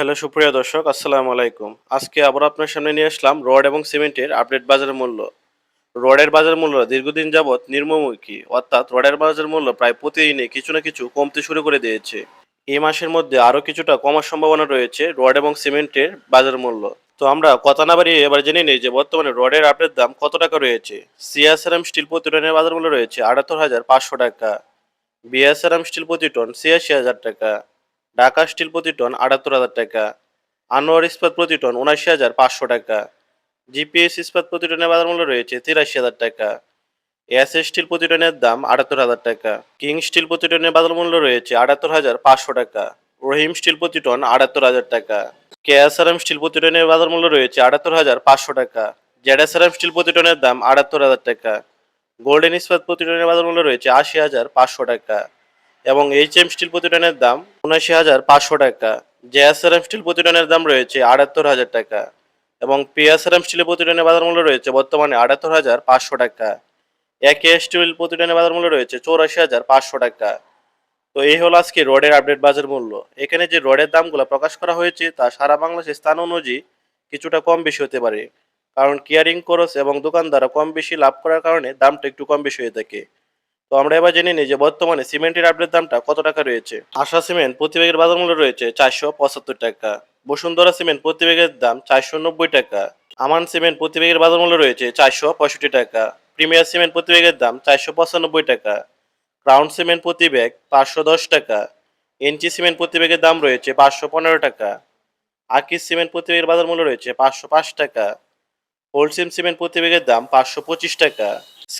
Hello, সুপ্রিয় দর্শক, আসসালামু আলাইকুম। আজকে আবার আপনার সামনে নিয়ে আসলাম রড এবং সিমেন্টের আপডেট বাজার মূল্য। রডের বাজার মূল্য দীর্ঘদিন যাবৎ নির্মমুখী অর্থাৎ রডের বাজার মূল্য প্রায় প্রতিদিনে কিছু না কিছু কমতে শুরু করে দিয়েছে। এই মাসের মধ্যে আরও কিছুটা কমার সম্ভাবনা রয়েছে রড এবং সিমেন্টের বাজার মূল্য। তো আমরা কথা না বাড়িয়ে এবার জেনে নিই যে বর্তমানে রডের আপডেট দাম কত টাকা রয়েছে। সিএসআরএম স্টিল প্রতি টনের বাজার মূল্য রয়েছে আটাত্তর হাজার পাঁচশো টাকা। বিএসআরএম স্টিল প্রতি টন ছিয়াশি হাজার টাকা। ঢাকা স্টিল প্রতি টন আটাত্তর হাজার টাকা, আনোয়ার ইস্পাত প্রতি টন উনাশি হাজার পাঁচশো টাকা, জিপিএস ইস্পাত প্রতি টনের বাজার মূল্য রয়েছে তিরাশি হাজার টাকা, এস স্টিল প্রতি টনের দাম আটাত্তর হাজার টাকা, কিং স্টিল প্রতি টনের বাজার মূল্য রয়েছে আটাত্তর হাজার পাঁচশো টাকা, রহিম স্টিল প্রতি টন আটাত্তর হাজার টাকা, কেএসআরএম স্টিল প্রতি টনের বাজার মূল্য রয়েছে আটাত্তর হাজার পাঁচশো টাকা, জেডএসআরএম স্টিল প্রতি টনের দাম আটাত্তর হাজার টাকা, গোল্ডেন ইস্পাত প্রতি টনের বাজার মূল্য রয়েছে আশি হাজার পাঁচশো টাকা। এবং এইচ এম স্টিল প্রতিটনের দাম উনআশি হাজার পাঁচশো টাকা জেএসআরএম স্টিল প্রতিটনের দাম রয়েছে আটাত্তর হাজার টাকা এবং পিএসআরএম স্টিলের প্রতি টনের বাজার মূল্য রয়েছে বর্তমানে আটাত্তর হাজার পাঁচশো টাকা। একে স্টিল প্রতিটনের বাজার মূল্য রয়েছে চৌরাশি হাজার পাঁচশো টাকা। তো এই হলো আজকে রডের আপডেট বাজার মূল্য। এখানে যে রডের দামগুলো প্রকাশ করা হয়েছে তা সারা বাংলাদেশের স্থান অনুযায়ী কিছুটা কম বেশি হতে পারে। কারণ কেয়ারিং খরচ এবং দোকানদাররা কম বেশি লাভ করার কারণে দামটা একটু কম বেশি হয়ে থাকে। তো আমরা এবার জেনে নিই যে বর্তমানে সিমেন্টের আপডেট দামটা কত টাকা রয়েছে? আশা সিমেন্ট প্রতি ব্যাগের বাজার মূল্য রয়েছে চারশো পঁচাত্তর টাকা। বসুন্ধরা সিমেন্ট প্রতি ব্যাগের দাম চারশো নব্বই টাকা। আমান সিমেন্ট প্রতি ব্যাগের বাজার মূল্য রয়েছে চারশো পঁয়ষট্টি টাকা। প্রিমিয়ার সিমেন্ট প্রতি ব্যাগের দাম চারশো পঁচানব্বই টাকা। ক্রাউন সিমেন্ট প্রতি ব্যাগ পাঁচশো দশ টাকা। এনচি সিমেন্ট প্রতি ব্যাগের দাম রয়েছে পাঁচশো পনেরো টাকা। আকিস সিমেন্ট প্রতি ব্যাগের বাজার মূল্য রয়েছে পাঁচশো পাঁচ টাকা। হোলসিম সিমেন্ট প্রতি ব্যাগের দাম পাঁচশো পঁচিশ টাকা।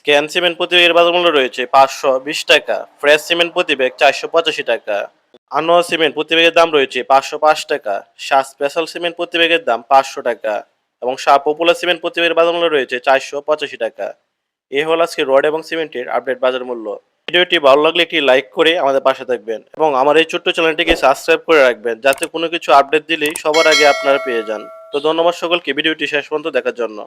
স্ক্যান সিমেন্ট প্রতি ব্যাগের বাজার মূল্য রয়েছে পাঁচশো বিশ টাকা। ফ্রেশ সিমেন্ট প্রতি ব্যাগ চারশো পঁচাশি টাকা। আনোয়া সিমেন্ট প্রতি ব্যাগের দাম রয়েছে পাঁচশো পাঁচ টাকা। শাহ স্পেশাল সিমেন্ট প্রতি ব্যাগের দাম পাঁচশো টাকা এবং শাহ পপুলার সিমেন্ট প্রতি ব্যাগের বাজার মূল্য রয়েছে চারশো পঁচাশি টাকা। এ হল আজকে রড এবং সিমেন্টের আপডেট বাজার মূল্য ভিডিওটি ভালো লাগলে একটি লাইক করে আমাদের পাশে থাকবেন এবং আমার এই ছোট্ট চ্যানেলটিকে সাবস্ক্রাইব করে রাখবেন যাতে কোনো কিছু আপডেট দিলেই সবার আগে আপনারা পেয়ে যান। তো ধন্যবাদ সকলকে, ভিডিওটি শেষ পর্যন্ত দেখার জন্য।